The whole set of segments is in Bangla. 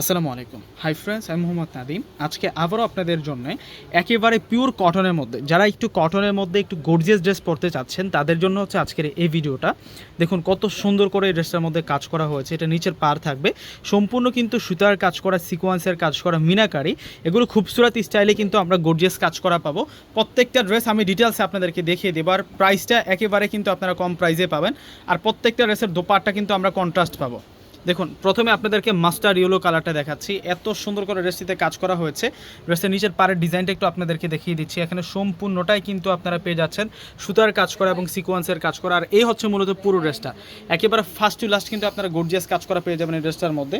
আসসালামু আলাইকুম। হাই ফ্রেন্ডস আমি মোহাম্মদ নাদিম আজকে আবারও আপনাদের জন্য একেবারে পিওর কটনের মধ্যে, যারা একটু কটনের মধ্যে একটু গর্জিয়াস ড্রেস পরতে চাচ্ছেন, তাদের জন্য হচ্ছে আজকের এই ভিডিওটা। দেখুন কত সুন্দর করে এই ড্রেসটার মধ্যে কাজ করা হয়েছে, এটা নিচের পার থাকবে। সম্পূর্ণ কিন্তু সুতার কাজ করা সিকোয়েন্সের কাজ করা, মিনাকারি। এগুলো খুবসুরত স্টাইলে কিন্তু আমরা গর্জিয়াস কাজ করা পাবো। প্রত্যেকটা ড্রেস আমি ডিটেলসে আপনাদেরকে দেখিয়ে দেবো, আর প্রাইসটা একেবারে কিন্তু আপনারা কম প্রাইসে পাবেন। আর প্রত্যেকটা ড্রেসের দোপাট্টা কিন্তু আমরা কন্ট্রাস্ট পাবো। দেখুন, প্রথমে আপনাদেরকে মাস্টার ইয়েলো কালারটা দেখাচ্ছি। এত সুন্দর করে ড্রেসটিতে কাজ করা হয়েছে। ড্রেসের নিচের পাড়ের ডিজাইনটা একটু আপনাদেরকে দেখিয়ে দিচ্ছি। এখানে সম্পূর্ণটাই কিন্তু আপনারা পেয়ে যাচ্ছেন। সুতার কাজ করা এবং সিকোয়েন্সের কাজ করা। আর এই হচ্ছে মূলত পুরো ড্রেসটা একেবারে ফার্স্ট টু লাস্ট কিন্তু আপনারা গর্জিয়াস কাজ করা পেয়ে যাবেন এই ড্রেসটার মধ্যে।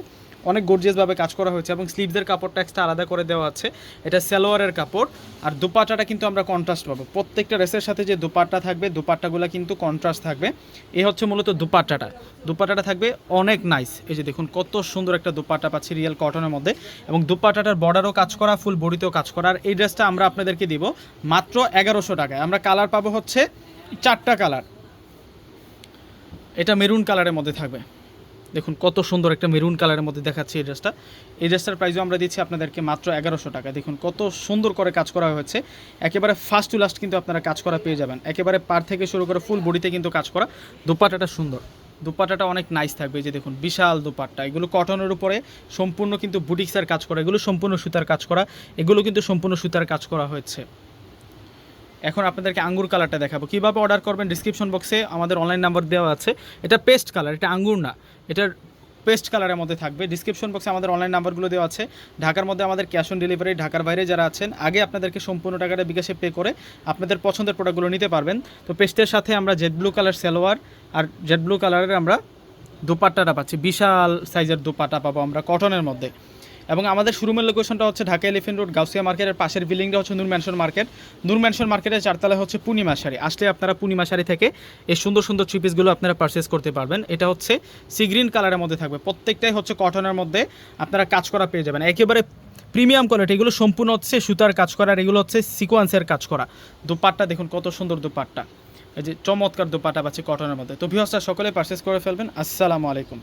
অনেক গর্জিয়াসভাবে কাজ করা হয়েছে এবং স্লিভসের কাপড়টা এক্সট্রা আলাদা করে দেওয়া আছে। এটা সালোয়ারের কাপড়। আর দুপাটাটা কিন্তু আমরা কন্ট্রাস্ট পাবো। প্রত্যেকটা ড্রেসের সাথে যে দুপাট্টা থাকবে, দুপাট্টাগুলো কিন্তু কন্ট্রাস্ট থাকবে। এ হচ্ছে মূলত দুপাট্টাটা। দুপাট্টাটা থাকবে অনেক নাইস এই যে দেখুন, কত সুন্দর একটা দুপাট্টা পাচ্ছি রিয়েল কটনের মধ্যে। এবং দুপাট্টাটার বর্ডারও কাজ করা ফুল বডিতেও কাজ করা। আর এই ড্রেসটা আমরা আপনাদেরকে দিব মাত্র এগারোশো টাকায়। আমরা কালার পাবো হচ্ছে চারটা কালার এটা মেরুন কালারের মধ্যে থাকবে। দেখুন, কত সুন্দর একটা মেরুন কালারের মধ্যে দেখাচ্ছি এই ড্রেসটা এই ড্রেসটার প্রাইসও আমরা দিচ্ছি আপনাদেরকে মাত্র এগারোশো টাকা। দেখুন, কত সুন্দর করে কাজ করা হয়েছে। একেবারে ফার্স্ট টু লাস্ট কিন্তু আপনারা কাজ করা পেয়ে যাবেন। একেবারে পার থেকে শুরু করে ফুল বডিতে কিন্তু কাজ করা। দুপাটাটা সুন্দর। দুপাটাটা অনেক নাইস থাকবে যে দেখুন, বিশাল দুপাট্টা। এগুলো কটনের উপরে সম্পূর্ণ কিন্তু বুটিক্সের কাজ করা, এগুলো সম্পূর্ণ সুতার কাজ করা, এগুলো কিন্তু সম্পূর্ণ সুতার কাজ করা হয়েছে। এখন আপনাদেরকে আঙ্গুর কালারটা দেখাবো। কীভাবে অর্ডার করবেন ডিসক্রিপশন বক্সে আমাদের অনলাইন নাম্বার দেওয়া আছে। এটা পেস্ট কালার এটা আঙ্গুর না, এটার পেস্ট কালারের মধ্যে থাকবে। ডিসক্রিপশন বক্সে আমাদের অনলাইন নাম্বারগুলো দেওয়া আছে। ঢাকার মধ্যে আমাদের ক্যাশ অন ডেলিভারি ঢাকার বাইরে যারা আছেন, আগে আপনাদেরকে সম্পূর্ণ টাকাটা বিকাশে পে করে আপনাদের পছন্দের প্রোডাক্টগুলো নিতে পারবেন। তো পেস্টের সাথে আমরা জেড ব্লু কালার সালোয়ার আর জেড ব্লু কালারের আমরা দোপাট্টাটা পাচ্ছি। বিশাল সাইজের দোপাট্টা পাবো আমরা কটনের মধ্যে। এবং আমাদের শোরুমের লোকেশনটা হচ্ছে ঢাকা এলিফেন্ট রোড গাউসিয়া মার্কেটের পাশের বিল্ডিংটা হচ্ছে Noor mansion market Noor mansion মার্কেটের চারতলায় হচ্ছে পূর্ণিমা শাড়ি আসলে আপনারা পূর্ণিমা শাড়ি থেকে এই সুন্দর সুন্দর থ্রি পিসগুলো আপনারা পারচেস করতে পারবেন। এটা হচ্ছে সি গ্রিন কালারের মধ্যে থাকবে। প্রত্যেকটাই হচ্ছে কটনের মধ্যে আপনারা কাজ করা পেয়ে যাবেন। একেবারে প্রিমিয়াম কোয়ালিটি এগুলো সম্পূর্ণ হচ্ছে সুতার কাজ করা আর এগুলো হচ্ছে সিকোয়েন্সের কাজ করা। দুপাট্টা দেখুন, কত সুন্দর দুপাট্টা। এই যে চমৎকার দুপাট্টা পাচ্ছে কটনের মধ্যে। তো ভিউসটা সকলে পারচেস করে ফেলবেন। আসসালামু আলাইকুম।